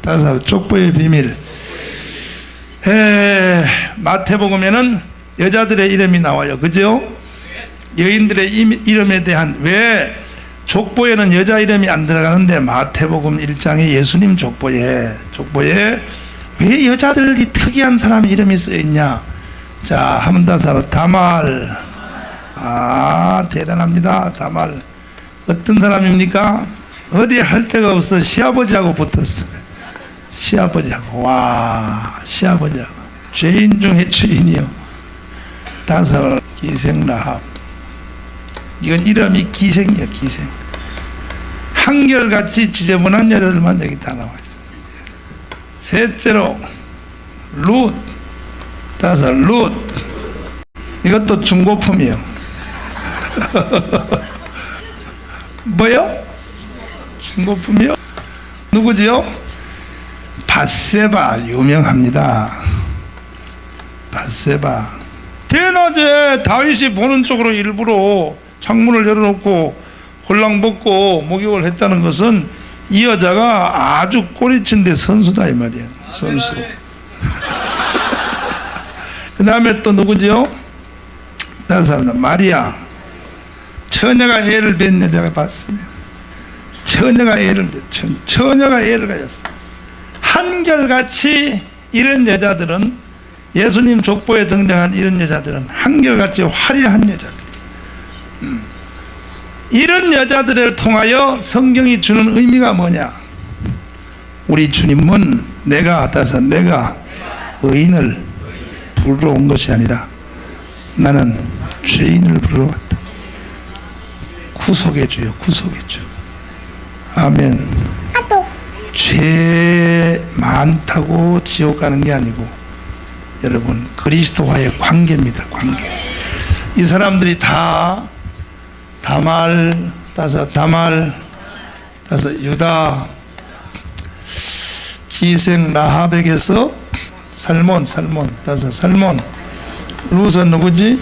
다섯 족보의 비밀. 에, 마태복음에는 여자들의 이름이 나와요. 그죠? 여인들의 임- 이름에 대한 왜 족보에는 여자 이름이 안 들어가는데 마태복음 1장에 예수님 족보에 족보에 왜 여자들이 특이한 사람 이름이 쓰여 있냐? 자, 다서 다말. 아, 대단합니다. 다말. 어떤 사람입니까? 어디 할 데가 없어 시아버지하고 붙었어. 시아버지하고 와 시아버지하고 죄인 중에 죄인이요. 다섯 기생라합. 이건 이름이 기생이야 기생. 한결같이 지저분한 여자들만 여기 다 나와 있어. 셋째로 룻. 다섯 룻. 이것도 중고품이요. 뭐요? 중고품이요? 누구지요? 바세바 유명합니다. 바세바. 대낮에 다윗이 보는 쪽으로 일부러 창문을 열어놓고 홀랑 벗고 목욕을 했다는 것은 이 여자가 아주 꼬리친 데 선수다 이 말이야. 선수. 그 다음에 또 누구지요? 다른 사람 마리아. 처녀가 애를 뵌 여자가 봤어요. 처녀가 애를 처, 처녀가 애를 가졌어. 한결같이 이런 여자들은 예수님 족보에 등장한 이런 여자들은 한결같이 화려한 여자들. 음. 이런 여자들을 통하여 성경이 주는 의미가 뭐냐? 우리 주님은 내가 같아서 내가 의인을 부르러 온 것이 아니라 나는 죄인을 부르러 왔다. 구속해 주요, 구속해 주. 아멘. 죄 많다고 지옥 가는 게 아니고 여러분 그리스도와의 관계입니다. 관계. 이 사람들이 다 다말 따서 다말 따서 유다 기생 라합에게서 살몬 살몬 따서 살몬 루서 누구지?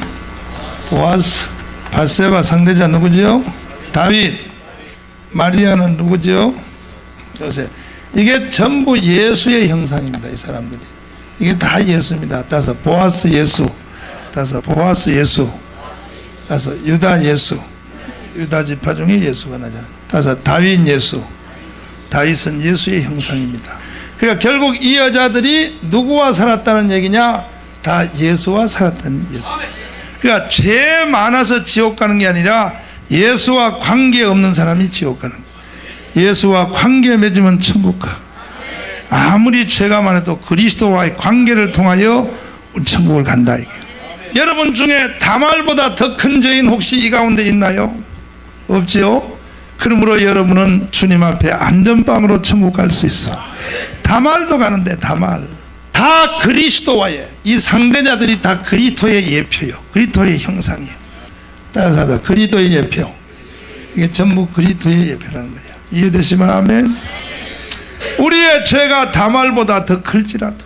보아스 바세바 상대자 누구지요? 다윗 마리아는 누구지요? 요새 이게 전부 예수의 형상입니다. 이 사람들이 이게 다 예수입니다. 따서 보아스 예수, 따서 보아스 예수, 따서 유다 예수, 유다 지파 중에 예수가 나잖아요. 따서 다윗 예수, 다윗은 예수의 형상입니다. 그러니까 결국 이 여자들이 누구와 살았다는 얘기냐? 다 예수와 살았다는 예수. 그러니까 죄 많아서 지옥 가는 게 아니라 예수와 관계 없는 사람이 지옥 가는 거예요. 예수와 관계 맺으면 천국 가. 아무리 죄가 많아도 그리스도와의 관계를 통하여 우리 천국을 간다 이게. 여러분 중에 다말보다 더 큰 죄인 혹시 이 가운데 있나요? 없지요? 그러므로 여러분은 주님 앞에 안전방으로 천국 갈 수 있어. 다말도 가는데 다말. 다 그리스도와의 이 상대자들이 다 그리스도의 예표요. 그리스도의 형상이에요. 따라서 그리스도의 예표. 이게 전부 그리스도의 예표라는 거예요. 이해되시면 아멘. 우리의 죄가 다말보다 더 클지라도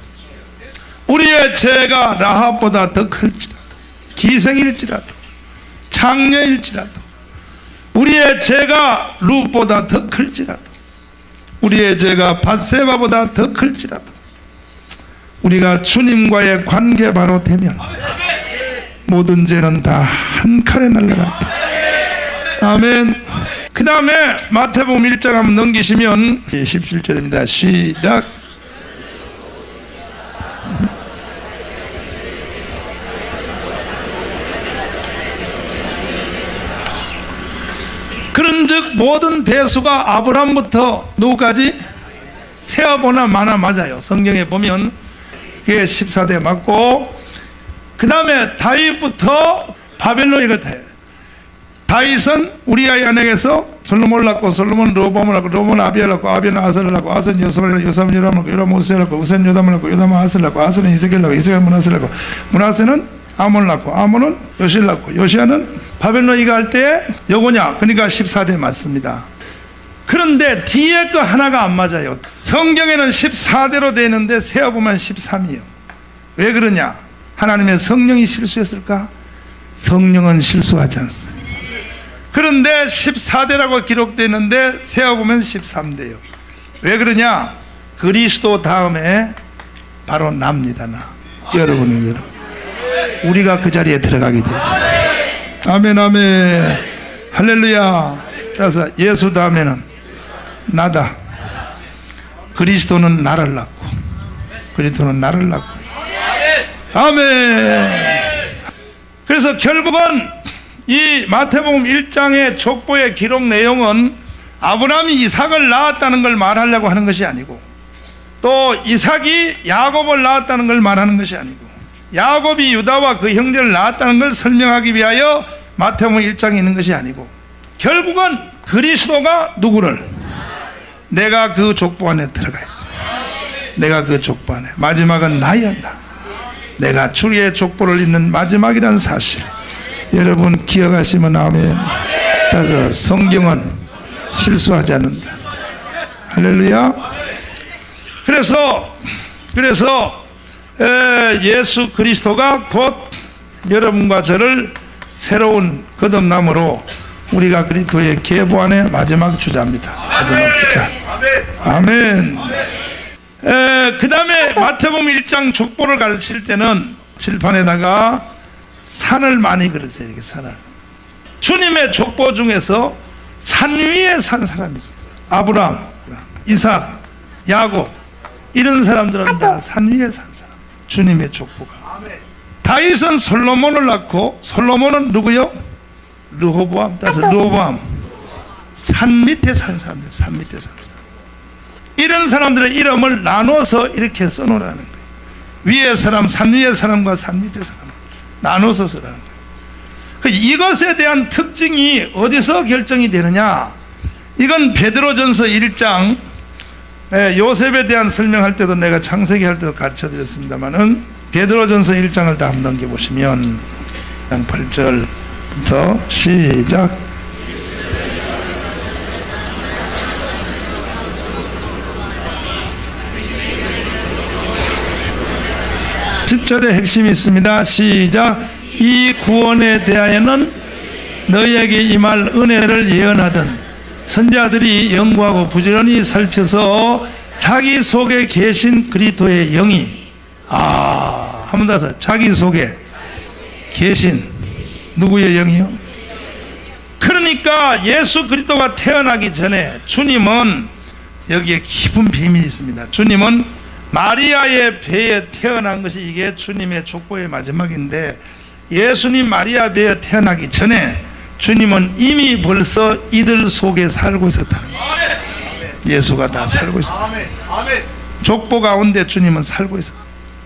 우리의 죄가 라합보다 더 클지라도 기생일지라도 장녀일지라도 우리의 죄가 룻보다 더 클지라도 우리의 죄가 바세바보다 더 클지라도 우리가 주님과의 관계 바로 되면 모든 죄는 다 한 칼에 날라간다. 아멘. 그 다음에 마태복음 1장 한번 넘기시면 17절입니다. 시작. 그런즉 모든 대수가 아브라함부터 누구까지 세어보나 마나 맞아요. 성경에 보면 그게 14대 맞고 그 다음에 다윗부터 바벨론이 같아요. 다윗은 우리아의 아내에서 솔로몬을 낳고 솔로몬 로범을 낳고 로범 아비를 낳고 아비는 아사를 낳고 아사는 요섭을 낳고 요섭은 요람을 낳고 요람 우세를 낳고 우세는 요담을 낳고 요담은 아스를 낳고 아스는 이스겔을 낳고 이스겔은 문하스를 낳고 문하스는 아몬을 낳고 아몬은 요시를 낳고 요시아는 바벨론이가 할때 요거냐 그러니까 14대 맞습니다. 그런데 뒤에 거 하나가 안 맞아요. 성경에는 14대로 되어 있는데 세어보면 13이요. 왜 그러냐? 하나님의 성령이 실수했을까? 성령은 실수하지 않습니다. 그런데 14대라고 기록되어 있는데 세어보면 13대요. 왜 그러냐? 그리스도 다음에 바로 납니다. 나. 여러분은 여러분. 우리가 그 자리에 들어가게 되었어요. 아멘 아멘. 할렐루야. 따라서 예수 다음에는 나다. 그리스도는 나를 낳고 그리스도는 나를 낳고 아멘. 그래서 결국은 이 마태복음 1장의 족보의 기록 내용은 아브라함이 이삭을 낳았다는 걸 말하려고 하는 것이 아니고 또 이삭이 야곱을 낳았다는 걸 말하는 것이 아니고 야곱이 유다와 그 형제를 낳았다는 걸 설명하기 위하여 마태복음 1장에 있는 것이 아니고 결국은 그리스도가 누구를 내가 그 족보 안에 들어가야 돼. 내가 그 족보 안에 마지막은 나였다. 내가 주의 족보를 잇는 마지막이라는 사실 여러분 기억하시면 아멘. 따라서 성경은 실수하지 않는다. 할렐루야. 그래서 그래서 에, 예수 그리스도가 곧 여러분과 저를 새로운 거듭남으로 우리가 그리스도의 계보안의 마지막 주자입니다. 마지막 주자. 아멘. 그 다음에 마태복음 1장 족보를 가르칠 때는 칠판에다가 산을 많이 그렸어요. 이렇게 산을. 주님의 족보 중에서 산 위에 산 사람이 있어요. 아브라함, 이삭, 야곱 이런 사람들은 다 산 위에 산 사람. 주님의 족보가. 다윗은 솔로몬을 낳고 솔로몬은 누구요? 르호보암. 따라서 르호보암. 산 밑에 산 사람들. 산 밑에 산 사람. 이런 사람들의 이름을 나눠서 이렇게 써놓으라는 거예요. 위에 사람, 산 위의 사람과 산 밑의 사람 나눠서 쓰라는 거예요. 그 이것에 대한 특징이 어디서 결정이 되느냐? 이건 베드로전서 1장 예, 요셉에 대한 설명할 때도 내가 창세기 할 때도 가르쳐 드렸습니다만은 베드로전서 1장을 다 한번 넘겨 보시면 8절부터 시작 10절의 핵심이 있습니다. 시작. 이 구원에 대하여는 너희에게 임할 은혜를 예언하던 선자들이 연구하고 부지런히 살펴서 자기 속에 계신 그리스도의 영이 아, 한 번더 해서 자기 속에 계신 누구의 영이요? 그러니까 예수 그리스도가 태어나기 전에 주님은 여기에 깊은 비밀이 있습니다. 주님은 마리아의 배에 태어난 것이 이게 주님의 족보의 마지막인데 예수님 마리아 배에 태어나기 전에 주님은 이미 벌써 이들 속에 살고 있었다는 거예요. 예수가 다 살고 있었다. 족보 가운데 주님은 살고 있었다.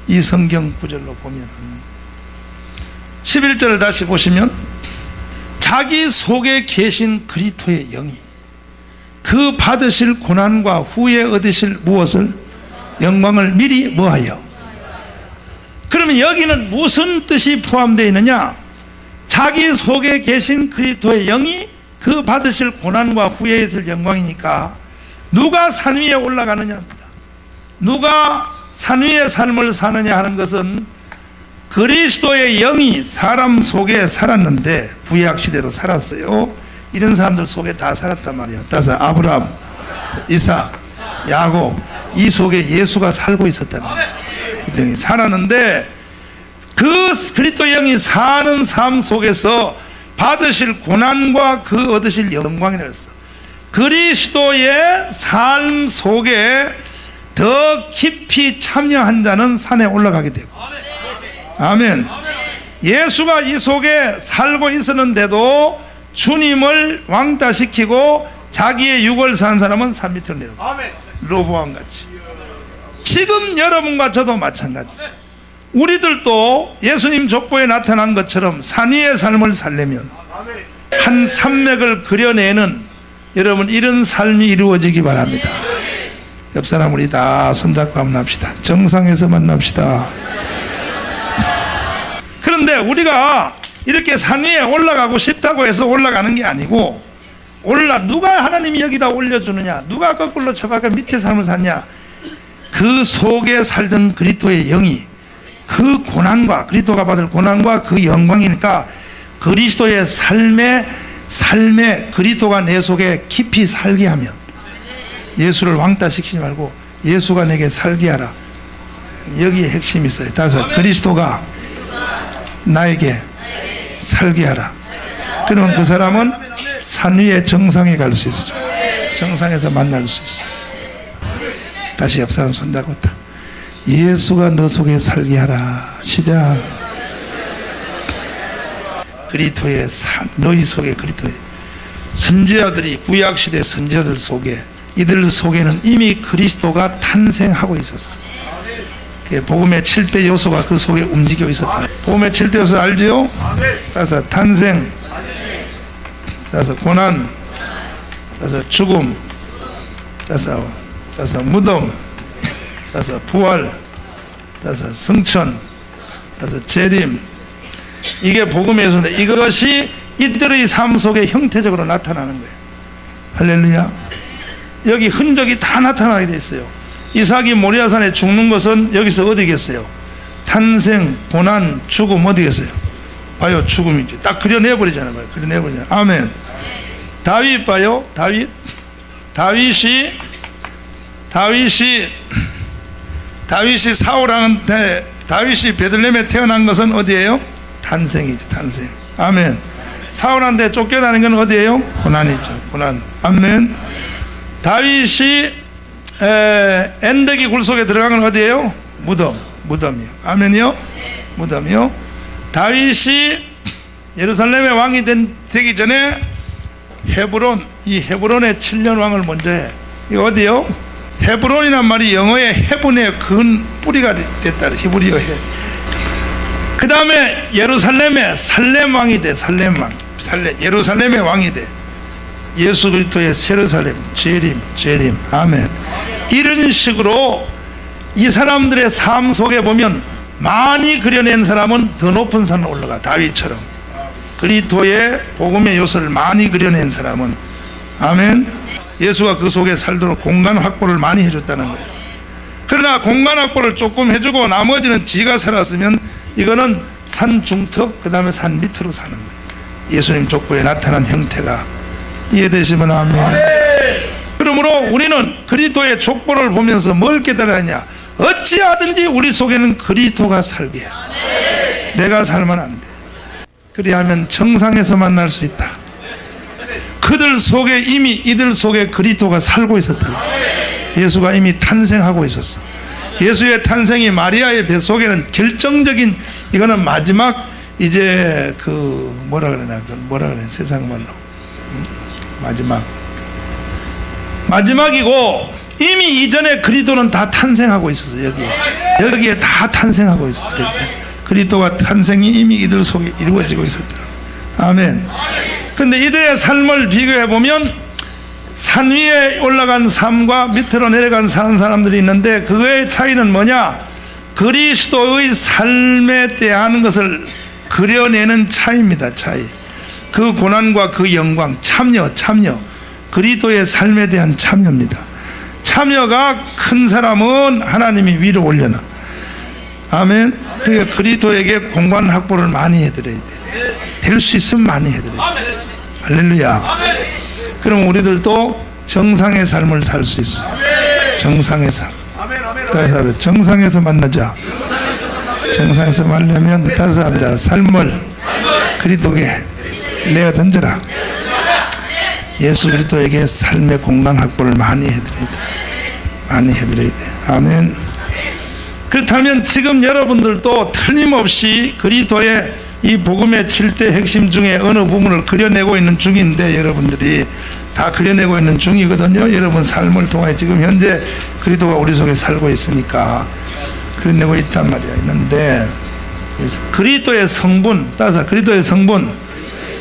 이 성경 구절로 보면 11절을 다시 보시면 자기 속에 계신 그리스도의 영이 그 받으실 고난과 후에 얻으실 무엇을 영광을 미리 뭐하여? 그러면 여기는 무슨 뜻이 포함되어 있느냐? 자기 속에 계신 그리스도의 영이 그 받으실 고난과 후에 있을 영광이니까 누가 산 위에 올라가느냐입니다. 누가 산 위의 삶을 사느냐 하는 것은 그리스도의 영이 사람 속에 살았는데 구약 시대도 살았어요. 이런 사람들 속에 다 살았단 말이에요. 따라서 아브라함, 이삭, 야곱 이 속에 예수가 살고 있었다는 거예요. 살았는데 그 그리스도 영이 사는 삶 속에서 받으실 고난과 그 얻으실 영광이라 했어. 그리스도의 삶 속에 더 깊이 참여한 자는 산에 올라가게 되고. 아멘. 예수가 이 속에 살고 있었는데도 주님을 왕따시키고 자기의 육을 산 사람은 산 밑으로 내려가. 로보암 같이. 지금 여러분과 저도 마찬가지. 우리들도 예수님 족보에 나타난 것처럼 산 위의 삶을 살려면 한 산맥을 그려내는 여러분 이런 삶이 이루어지기 바랍니다. 옆 사람 우리 다 손잡고 만납시다. 정상에서 만납시다. 그런데 우리가 이렇게 산 위에 올라가고 싶다고 해서 올라가는 게 아니고 올라 누가 하나님이 여기다 올려주느냐 누가 거꾸로 저가가 밑에 삶을 사냐 그 속에 살던 그리스도의 영이 그 고난과 그리스도가 받을 고난과 그 영광이니까 그리스도의 삶의 삶의 그리스도가 내 속에 깊이 살게 하면 예수를 왕따시키지 말고 예수가 내게 살게 하라. 여기에 핵심이 있어요. 다섯 그리스도가 나에게 살게 하라. 그러면 그 사람은 산 위의 정상에 갈 수 있어. 정상에서 만날 수 있어. 다시 옆 사람 손 잡고 다. 예수가 너 속에 살게 하라. 시작. 그리스도의 산, 너희 속에 그리스도의 선지자들이 구약 시대 선지자들 속에 이들 속에는 이미 그리스도가 탄생하고 있었어. 그 복음의 7대 요소가 그 속에 움직여 있었다. 복음의 7대 요소 알지요? 따라서 탄생, 따라서 고난, 따라서 죽음, 따라서, 따라서 무덤, 따라서 부활, 따라서 성천, 따라서 재림. 이게 복음의 요소인데 이것이 이들의 삶 속에 형태적으로 나타나는 거예요. 할렐루야. 여기 흔적이 다 나타나게 돼 있어요. 이삭이 모리아산에 죽는 것은 여기서 어디겠어요? 탄생, 고난, 죽음 어디겠어요? 봐요, 죽음이지. 딱 그려내버리잖아요. 봐요. 그려내버리잖아요. 아멘. 다윗 봐요, 다윗. 다윗이, 다윗이, 다윗이 사울한테, 다윗이 베들렘에 태어난 것은 어디예요? 탄생이지, 탄생. 아멘. 사울한테 쫓겨나는 건 어디예요? 고난이죠, 고난. 아멘. 다윗이 에, 엔데기 굴 속에 들어간 건 어디예요? 무덤, 무덤이요. 아멘이요? 무덤이요. 다윗이 예루살렘의 왕이 된, 되기 전에 헤브론, 이 헤브론의 7년 왕을 먼저 해. 이거 어디요? 헤브론이란 말이 영어의 헤븐의 근 뿌리가 됐다. 히브리어 해. 그 다음에 예루살렘의 살렘 왕이 돼. 살렘 왕. 살렘, 예루살렘의 왕이 돼. 예수 그리스도의 세르살렘, 재림, 재림, 아멘. 이런 식으로 이 사람들의 삶 속에 보면 많이 그려낸 사람은 더 높은 산을 올라가 다윗처럼 그리스도의 복음의 요소를 많이 그려낸 사람은 아멘. 예수가 그 속에 살도록 공간 확보를 많이 해줬다는 거예요. 그러나 공간 확보를 조금 해주고 나머지는 지가 살았으면 이거는 산 중턱 그 다음에 산 밑으로 사는 거예요. 예수님 족보에 나타난 형태가 이해되시면 아멘. 그러므로 우리는 그리스도의 족보를 보면서 뭘 깨달았냐? 어찌하든지 우리 속에는 그리스도가 살게. 해. 내가 살면 안 돼. 그리하면 정상에서 만날 수 있다. 그들 속에 이미 이들 속에 그리스도가 살고 있었다. 예수가 이미 탄생하고 있었어. 예수의 탄생이 마리아의 배 속에는 결정적인 이거는 마지막 이제 그 뭐라 그러나 그 뭐라 그래 세상 말로 음? 마지막 마지막이고 이미 이전에 그리스도는 다 탄생하고 있었어 여기 여기에 다 탄생하고 있어 그리스도. 그리스도가 탄생이 이미 이들 속에 이루어지고 있었다 아멘. 근데 이들의 삶을 비교해 보면 산 위에 올라간 삶과 밑으로 내려간 사는 사람들이 있는데 그거의 차이는 뭐냐? 그리스도의 삶에 대한 것을 그려내는 차이입니다 차이. 그 고난과 그 영광 참여 참여. 그리스도의 삶에 대한 참여입니다. 참여가 큰 사람은 하나님이 위로 올려놔. 아멘. 그러니까 그리스도에게 공간 확보를 많이 해드려야 돼. 될 수 있으면 많이 해드려야 돼. 할렐루야. 그럼 우리들도 정상의 삶을 살 수 있어. 정상의 삶. 한번 정상에서 만나자. 정상에서 만나면 다시 합니다. 삶을 그리스도께 내가 던져라. 예수 그리스도에게 삶의 공간 확보를 많이 해드려야 돼. 많이 해드려야 돼. 아멘. 그렇다면 지금 여러분들도 틀림없이 그리스도의 이 복음의 7대 핵심 중에 어느 부분을 그려내고 있는 중인데 여러분들이 다 그려내고 있는 중이거든요. 여러분 삶을 통해 지금 현재 그리스도가 우리 속에 살고 있으니까 그려내고 있단 말이야. 있는데 그리스도의 성분 따라서 그리스도의 성분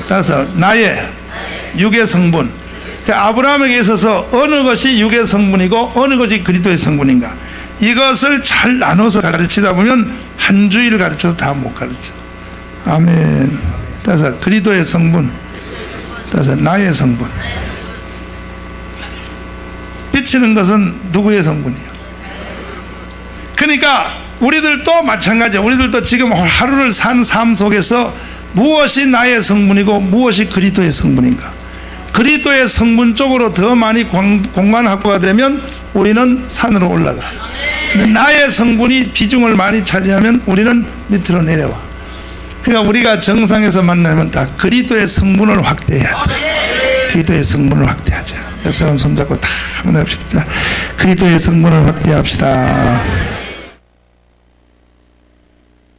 따라서 나의 육의 성분. 아브라함에게 있어서 어느 것이 육의 성분이고 어느 것이 그리스도의 성분인가. 이것을 잘 나눠서 가르치다 보면 한 주의를 가르쳐서 다 못 가르쳐. 아멘. 따라서 그리스도의 성분. 따라서 나의 성분. 비치는 것은 누구의 성분이에요? 그러니까 우리들도 마찬가지야. 우리들도 지금 하루를 산 삶 속에서 무엇이 나의 성분이고 무엇이 그리스도의 성분인가? 그리스도의 성분 쪽으로 더 많이 공간 확보가 되면 우리는 산으로 올라가. 나의 성분이 비중을 많이 차지하면 우리는 밑으로 내려와. 그러니까 우리가 정상에서 만나면 다 그리스도의 성분을 확대해야 돼. 그리스도의 성분을 확대하자. 옆 사람 손잡고 다 한번 해봅시다. 자, 그리스도의 성분을 확대합시다.